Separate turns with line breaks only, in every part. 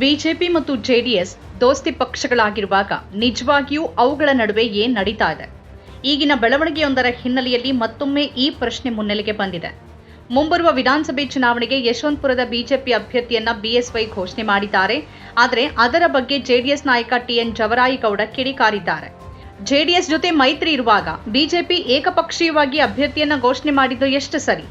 BJP ಮತ್ತು JDS ದೋಸ್ತಿ ಪಕ್ಷಗಳಾಗಿರುವಾಗ ನಿಜವಾಗಿಯೂ ಅವುಗಳ ನಡುವೆ ಏನ್ ನಡೀತಾ ಇದೆ? ಈಗಿನ ಬೆಳವಣಿಗೆಯೊಂದರ ಹಿನ್ನೆಲೆಯಲ್ಲಿ ಮತ್ತೊಮ್ಮೆ ಈ ಪ್ರಶ್ನೆ ಮುನ್ನೆಲೆಗೆ ಬಂದಿದೆ. ಮುಂಬರುವ ವಿಧಾನಸಭೆ ಚುನಾವಣೆಗೆ ಯಶವಂತಪುರದ ಬಿಜೆಪಿ ಅಭ್ಯರ್ಥಿಯನ್ನ ಬಿಎಸ್ವೈ ಘೋಷಣೆ ಮಾಡಿದ್ದಾರೆ. ಆದರೆ ಅದರ ಬಗ್ಗೆ ಜೆಡಿಎಸ್ ನಾಯಕ ಟಿಎನ್ ಜವರಾಯಿಗೌಡ ಕಿಡಿಕಾರಿದ್ದಾರೆ. ಜೆಡಿಎಸ್ ಜೊತೆ ಮೈತ್ರಿ ಇರುವಾಗ ಬಿಜೆಪಿ ಏಕಪಕ್ಷೀಯವಾಗಿ ಅಭ್ಯರ್ಥಿಯನ್ನ ಘೋಷಣೆ ಮಾಡಿದ್ದು ಎಷ್ಟು ಸರಿ?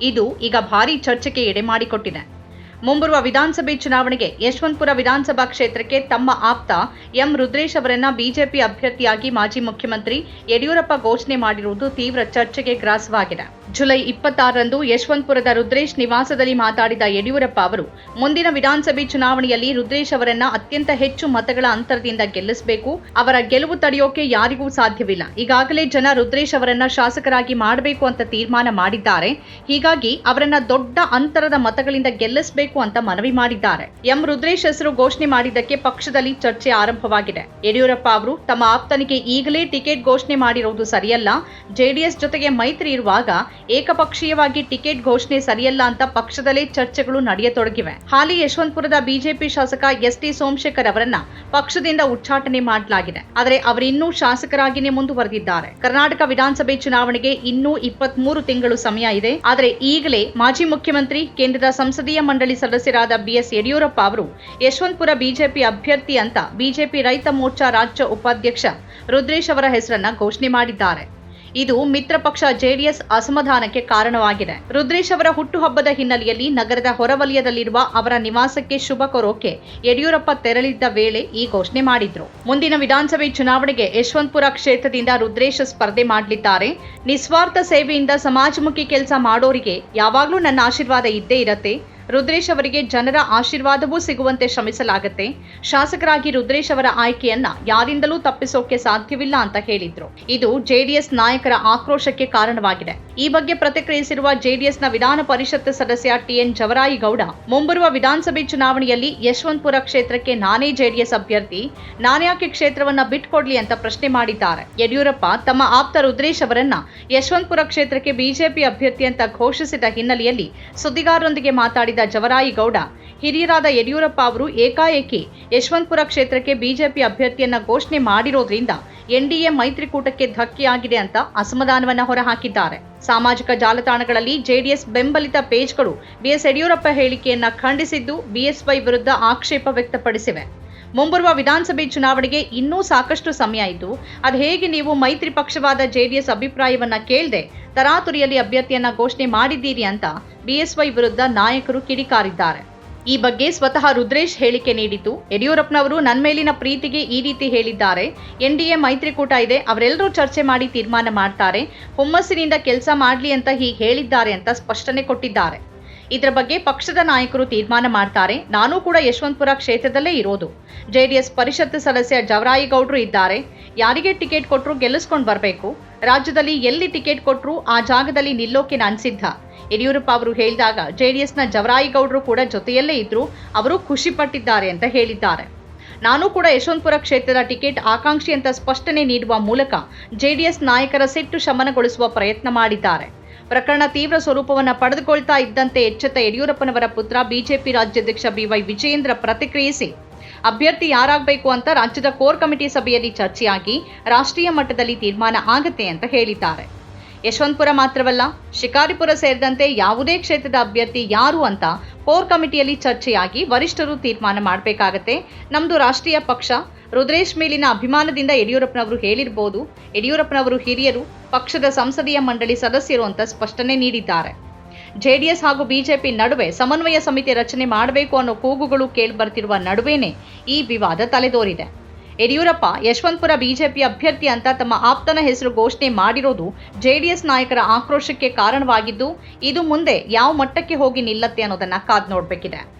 ಇದು ಈಗ ಭಾರಿ ಚರ್ಚೆಗೆ ಎಡೆ ಮಾಡಿಕೊಟ್ಟಿದೆ. ಮುಂಬರುವ ವಿಧಾನಸಭೆ ಚುನಾವಣೆಗೆ ಯಶವಂತಪುರ ವಿಧಾನಸಭಾ ಕ್ಷೇತ್ರಕ್ಕೆ ತಮ್ಮ ಆಪ್ತ ಎಂ ರುದ್ರೇಶ್ ಅವರನ್ನ ಬಿಜೆಪಿ ಅಭ್ಯರ್ಥಿಯಾಗಿ ಮಾಜಿ ಮುಖ್ಯಮಂತ್ರಿ ಯಡಿಯೂರಪ್ಪ ಘೋಷಣೆ ಮಾಡಿರುವುದು ತೀವ್ರ ಚರ್ಚೆಗೆ ಗ್ರಾಸವಾಗಿದೆ. ಜುಲೈ ಇಪ್ಪತ್ತಾರರಂದು ಯಶವಂತಪುರದ ರುದ್ರೇಶ್ ನಿವಾಸದಲ್ಲಿ ಮಾತಾಡಿದ ಯಡಿಯೂರಪ್ಪ ಅವರು, ಮುಂದಿನ ವಿಧಾನಸಭೆ ಚುನಾವಣೆಯಲ್ಲಿ ರುದ್ರೇಶ್ ಅವರನ್ನ ಅತ್ಯಂತ ಹೆಚ್ಚು ಮತಗಳ ಅಂತರದಿಂದ ಗೆಲ್ಲಿಸಬೇಕು, ಅವರ ಗೆಲುವು ತಡೆಯೋಕೆ ಯಾರಿಗೂ ಸಾಧ್ಯವಿಲ್ಲ. ಈಗಾಗಲೇ ಜನ ರುದ್ರೇಶ್ ಅವರನ್ನ ಶಾಸಕರಾಗಿ ಮಾಡಬೇಕು ಅಂತ ತೀರ್ಮಾನ ಮಾಡಿದ್ದಾರೆ. ಹೀಗಾಗಿ ಅವರನ್ನ ದೊಡ್ಡ ಅಂತರದ ಮತಗಳಿಂದ ಗೆಲ್ಲಿಸಬೇಕು ಅಂತ ಮನವಿ ಮಾಡಿದ್ದಾರೆ. ಎಂ ರುದ್ರೇಶ್ ಹೆಸರು ಘೋಷಣೆ ಮಾಡಿದ್ದಕ್ಕೆ ಪಕ್ಷದಲ್ಲಿ ಚರ್ಚೆ ಆರಂಭವಾಗಿದೆ. ಯಡಿಯೂರಪ್ಪ ಅವರು ತಮ್ಮ ಆಪ್ತನಿಗೆ ಈಗಲೇ ಟಿಕೆಟ್ ಘೋಷಣೆ ಮಾಡಿರುವುದು ಸರಿಯಲ್ಲ. ಜೆಡಿಎಸ್ ಜೊತೆಗೆ ಮೈತ್ರಿ ಇರುವಾಗ ಏಕಪಕ್ಷೀಯವಾಗಿ ಟಿಕೆಟ್ ಘೋಷಣೆ ಸರಿಯಲ್ಲ ಅಂತ ಪಕ್ಷದಲ್ಲೇ ಚರ್ಚೆಗಳು ನಡೆಯತೊಡಗಿವೆ. ಹಾಲಿ ಯಶವಂತಪುರದ ಬಿಜೆಪಿ ಶಾಸಕ ಎಸ್ ಟಿ ಸೋಮಶೇಖರ್ ಅವರನ್ನ ಪಕ್ಷದಿಂದ ಉಚ್ಚಾಟನೆ ಮಾಡಲಾಗಿದೆ. ಆದರೆ ಅವರಿನ್ನೂ ಶಾಸಕರಾಗಿಯೇ ಮುಂದುವರೆದಿದ್ದಾರೆ. ಕರ್ನಾಟಕ ವಿಧಾನಸಭೆ ಚುನಾವಣೆಗೆ ಇನ್ನೂ ಇಪ್ಪತ್ಮೂರು ತಿಂಗಳು ಸಮಯ ಇದೆ. ಆದರೆ ಈಗಲೇ ಮಾಜಿ ಮುಖ್ಯಮಂತ್ರಿ, ಕೇಂದ್ರದ ಸಂಸದೀಯ ಮಂಡಳಿ ಸದಸ್ಯರಾದ ಬಿಎಸ್ ಯಡಿಯೂರಪ್ಪ ಅವರು, ಯಶವಂತಪುರ ಬಿಜೆಪಿ ಅಭ್ಯರ್ಥಿ ಅಂತ ಬಿಜೆಪಿ ರೈತ ಮೋರ್ಚಾ ರಾಜ್ಯ ಉಪಾಧ್ಯಕ್ಷ ರುದ್ರೇಶ್ ಅವರ ಹೆಸರನ್ನ ಘೋಷಣೆ ಮಾಡಿದ್ದಾರೆ. ಇದು ಮಿತ್ರ ಪಕ್ಷ ಜೆಡಿಎಸ್ ಅಸಮಾಧಾನಕ್ಕೆ ಕಾರಣವಾಗಿದೆ. ರುದ್ರೇಶ್ ಅವರ ಹುಟ್ಟುಹಬ್ಬದ ಹಿನ್ನೆಲೆಯಲ್ಲಿ ನಗರದ ಹೊರವಲಯದಲ್ಲಿರುವ ಅವರ ನಿವಾಸಕ್ಕೆ ಶುಭ ಕೋರೋಕೆ ಯಡಿಯೂರಪ್ಪ ತೆರಳಿದ್ದ ವೇಳೆ ಈ ಘೋಷಣೆ ಮಾಡಿದ್ರು. ಮುಂದಿನ ವಿಧಾನಸಭೆ ಚುನಾವಣೆಗೆ ಯಶವಂತಪುರ ಕ್ಷೇತ್ರದಿಂದ ರುದ್ರೇಶ್ ಸ್ಪರ್ಧೆ ಮಾಡಲಿದ್ದಾರೆ. ನಿಸ್ವಾರ್ಥ ಸೇವೆಯಿಂದ ಸಮಾಜಮುಖಿ ಕೆಲಸ ಮಾಡೋರಿಗೆ ಯಾವಾಗಲೂ ನನ್ನ ಆಶೀರ್ವಾದ ಇದ್ದೇ ಇರತ್ತೆ. ರುದ್ರೇಶ್ ಅವರಿಗೆ ಜನರ ಆಶೀರ್ವಾದವೂ ಸಿಗುವಂತೆ ಶ್ರಮಿಸಲಾಗುತ್ತೆ. ಶಾಸಕರಾಗಿ ರುದ್ರೇಶ್ ಅವರ ಆಯ್ಕೆಯನ್ನ ಯಾರಿಂದಲೂ ತಪ್ಪಿಸೋಕೆ ಸಾಧ್ಯವಿಲ್ಲ ಅಂತ ಹೇಳಿದ್ರು. ಇದು ಜೆಡಿಎಸ್ ನಾಯಕರ ಆಕ್ರೋಶಕ್ಕೆ ಕಾರಣವಾಗಿದೆ. ಈ ಬಗ್ಗೆ ಪ್ರತಿಕ್ರಿಯಿಸಿರುವ ಜೆಡಿಎಸ್ನ ವಿಧಾನ ಪರಿಷತ್ ಸದಸ್ಯ ಟಿಎನ್ ಜವರಾಯಿಗೌಡ, ಮುಂಬರುವ ವಿಧಾನಸಭೆ ಚುನಾವಣೆಯಲ್ಲಿ ಯಶವಂತಪುರ ಕ್ಷೇತ್ರಕ್ಕೆ ನಾನೇ ಜೆಡಿಎಸ್ ಅಭ್ಯರ್ಥಿ ನಾನ್ಯಾಕೆ ಕ್ಷೇತ್ರವನ್ನ ಬಿಟ್ಕೊಡ್ಲಿ ಅಂತ ಪ್ರಶ್ನೆ ಮಾಡಿದ್ದಾರೆ. ಯಡಿಯೂರಪ್ಪ ತಮ್ಮ ಆಪ್ತ ರುದ್ರೇಶ್ ಅವರನ್ನ ಯಶವಂತಪುರ ಕ್ಷೇತ್ರಕ್ಕೆ ಬಿಜೆಪಿ ಅಭ್ಯರ್ಥಿ ಅಂತ ಘೋಷಿಸಿದ ಹಿನ್ನೆಲೆಯಲ್ಲಿ ಸುದ್ದಿಗಾರರೊಂದಿಗೆ ಮಾತಾಡಿದ ಜವರಾಯಿಗೌಡ ಹಿರಿಯರಾದ ಯಡಿಯೂರಪ್ಪ ಅವರು ಏಕಾಏಕಿ ಯಶವಂತಪುರ ಕ್ಷೇತ್ರಕ್ಕೆ ಬಿಜೆಪಿ ಅಭ್ಯರ್ಥಿಯನ್ನ ಘೋಷಣೆ ಮಾಡಿರೋದ್ರಿಂದ ಎನ್ಡಿಎ ಮೈತ್ರಿಕೂಟಕ್ಕೆ ಧಕ್ಕೆಯಾಗಿದೆ ಅಂತ ಅಸಮಾಧಾನವನ್ನ ಹೊರಹಾಕಿದ್ದಾರೆ. ಸಾಮಾಜಿಕ ಜಾಲತಾಣಗಳಲ್ಲಿ ಜೆಡಿಎಸ್ ಬೆಂಬಲಿತ ಪೇಜ್ಗಳು ಬಿಎಸ್ ಯಡಿಯೂರಪ್ಪ ಹೇಳಿಕೆಯನ್ನ ಖಂಡಿಸಿದ್ದು ಬಿಎಸ್ವೈ ವಿರುದ್ಧ ಆಕ್ಷೇಪ ವ್ಯಕ್ತಪಡಿಸಿವೆ. ಮುಂಬರುವ ವಿಧಾನಸಭೆ ಚುನಾವಣೆಗೆ ಇನ್ನೂ ಸಾಕಷ್ಟು ಸಮಯ ಇದ್ದು, ಅದು ಹೇಗೆ ನೀವು ಮೈತ್ರಿ ಪಕ್ಷವಾದ ಜೆಡಿಎಸ್ ಅಭಿಪ್ರಾಯವನ್ನ ಕೇಳದೆ, ತರಾತುರಿಯಲ್ಲಿ ಅಭ್ಯರ್ಥಿಯನ್ನ ಘೋಷಣೆ ಮಾಡಿದ್ದೀರಿ ಅಂತ ಬಿಎಸ್ವೈ ವಿರುದ್ಧ ನಾಯಕರು ಕಿಡಿಕಾರಿದ್ದಾರೆ. ಈ ಬಗ್ಗೆ ಸ್ವತಃ ರುದ್ರೇಶ್ ಹೇಳಿಕೆ ನೀಡಿದ್ದು, ಯಡಿಯೂರಪ್ಪನವರು ನನ್ನ ಮೇಲಿನ ಪ್ರೀತಿಗೆ ಈ ರೀತಿ ಹೇಳಿದ್ದಾರೆ. ಎನ್ಡಿಎ ಮೈತ್ರಿಕೂಟ ಇದೆ, ಅವರೆಲ್ಲರೂ ಚರ್ಚೆ ಮಾಡಿ ತೀರ್ಮಾನ ಮಾಡ್ತಾರೆ, ಹುಮ್ಮಸ್ಸಿನಿಂದ ಕೆಲಸ ಮಾಡಲಿ ಅಂತ ಹೀಗೆ ಹೇಳಿದ್ದಾರೆ ಅಂತ ಸ್ಪಷ್ಟನೆ ಕೊಟ್ಟಿದ್ದಾರೆ. ಇದರ ಬಗ್ಗೆ ಪಕ್ಷದ ನಾಯಕರು ತೀರ್ಮಾನ ಮಾಡ್ತಾರೆ. ನಾನು ಕೂಡ ಯಶವಂತಪುರ ಕ್ಷೇತ್ರದಲ್ಲೇ ಇರೋದು. ಜೆಡಿಎಸ್ ಪರಿಷತ್ ಸದಸ್ಯ ಜವರಾಯಿಗೌಡರು ಇದ್ದಾರೆ. ಯಾರಿಗೆ ಟಿಕೆಟ್ ಕೊಟ್ಟರು ಗೆಲ್ಲಿಸ್ಕೊಂಡು ಬರಬೇಕು. ರಾಜ್ಯದಲ್ಲಿ ಎಲ್ಲಿ ಟಿಕೆಟ್ ಕೊಟ್ಟರು ಆ ಜಾಗದಲ್ಲಿ ನಿಲ್ಲೋಕೆ ನಾನು ಸಿದ್ಧ. ಯಡಿಯೂರಪ್ಪ ಅವರು ಹೇಳಿದಾಗ ಜೆಡಿಎಸ್ನ ಜವರಾಯಿಗೌಡರು ಕೂಡ ಜೊತೆಯಲ್ಲೇ ಇದ್ದರು ಅವರು ಖುಷಿಪಟ್ಟಿದ್ದಾರೆ ಅಂತ ಹೇಳಿದ್ದಾರೆ. ನಾನು ಕೂಡ ಯಶವಂತಪುರ ಕ್ಷೇತ್ರದ ಟಿಕೆಟ್ ಆಕಾಂಕ್ಷಿ ಅಂತ ಸ್ಪಷ್ಟನೆ ನೀಡುವ ಮೂಲಕ ಜೆಡಿಎಸ್ ನಾಯಕರ ಸಿಟ್ಟು ಶಮನಗೊಳಿಸುವ ಪ್ರಯತ್ನ ಮಾಡಿದ್ದಾರೆ. ಪ್ರಕರಣ ತೀವ್ರ ಸ್ವರೂಪವನ್ನು ಪಡೆದುಕೊಳ್ತಾ ಇದ್ದಂತೆ ಎಚ್ಚೆತ್ತ ಯಡಿಯೂರಪ್ಪನವರ ಪುತ್ರ ಬಿಜೆಪಿ ರಾಜ್ಯಾಧ್ಯಕ್ಷ ಬಿವೈ ವಿಜಯೇಂದ್ರ ಪ್ರತಿಕ್ರಿಯಿಸಿ, ಅಭ್ಯರ್ಥಿ ಯಾರಾಗಬೇಕು ಅಂತ ರಾಜ್ಯದ ಕೋರ್ ಕಮಿಟಿ ಸಭೆಯಲ್ಲಿ ಚರ್ಚೆಯಾಗಿ ರಾಷ್ಟ್ರೀಯ ಮಟ್ಟದಲ್ಲಿ ತೀರ್ಮಾನ ಆಗತ್ತೆ ಅಂತ ಹೇಳಿದ್ದಾರೆ. ಯಶವಂತಪುರ ಮಾತ್ರವಲ್ಲ, ಶಿಕಾರಿಪುರ ಸೇರಿದಂತೆ ಯಾವುದೇ ಕ್ಷೇತ್ರದ ಅಭ್ಯರ್ಥಿ ಯಾರು ಅಂತ ಕೋರ್ ಕಮಿಟಿಯಲ್ಲಿ ಚರ್ಚೆಯಾಗಿ ವರಿಷ್ಠರು ತೀರ್ಮಾನ ಮಾಡಬೇಕಾಗತ್ತೆ. ನಮ್ಮದು ರಾಷ್ಟ್ರೀಯ ಪಕ್ಷ, ರುದ್ರೇಶ್ ಮೇಲಿನ ಅಭಿಮಾನದಿಂದ ಯಡಿಯೂರಪ್ಪನವರು ಹೇಳಿರ್ಬೋದು. ಯಡಿಯೂರಪ್ಪನವರು ಹಿರಿಯರು, ಪಕ್ಷದ ಸಂಸದೀಯ ಮಂಡಳಿ ಸದಸ್ಯರು ಅಂತ ಸ್ಪಷ್ಟನೆ ನೀಡಿದ್ದಾರೆ. ಜೆಡಿಎಸ್ ಹಾಗೂ ಬಿಜೆಪಿ ನಡುವೆ ಸಮನ್ವಯ ಸಮಿತಿ ರಚನೆ ಮಾಡಬೇಕು ಅನ್ನೋ ಕೂಗುಗಳು ಕೇಳಿಬರ್ತಿರುವ ನಡುವೆನೇ ಈ ವಿವಾದ ತಲೆದೋರಿದೆ. ಯಡಿಯೂರಪ್ಪ, ಯಶವಂತಪುರ ಬಿಜೆಪಿ ಅಭ್ಯರ್ಥಿ ಅಂತ ತಮ್ಮ ಆಪ್ತನ ಹೆಸರು ಘೋಷಣೆ ಮಾಡಿರೋದು ಜೆಡಿಎಸ್ ನಾಯಕರ ಆಕ್ರೋಶಕ್ಕೆ ಕಾರಣವಾಗಿದ್ದು, ಇದು ಮುಂದೆ ಯಾವ ಮಟ್ಟಕ್ಕೆ ಹೋಗಿ ನಿಲ್ಲತ್ತೆ ಅನ್ನೋದನ್ನ ಕಾದ್ ನೋಡ್ಬೇಕಿದೆ.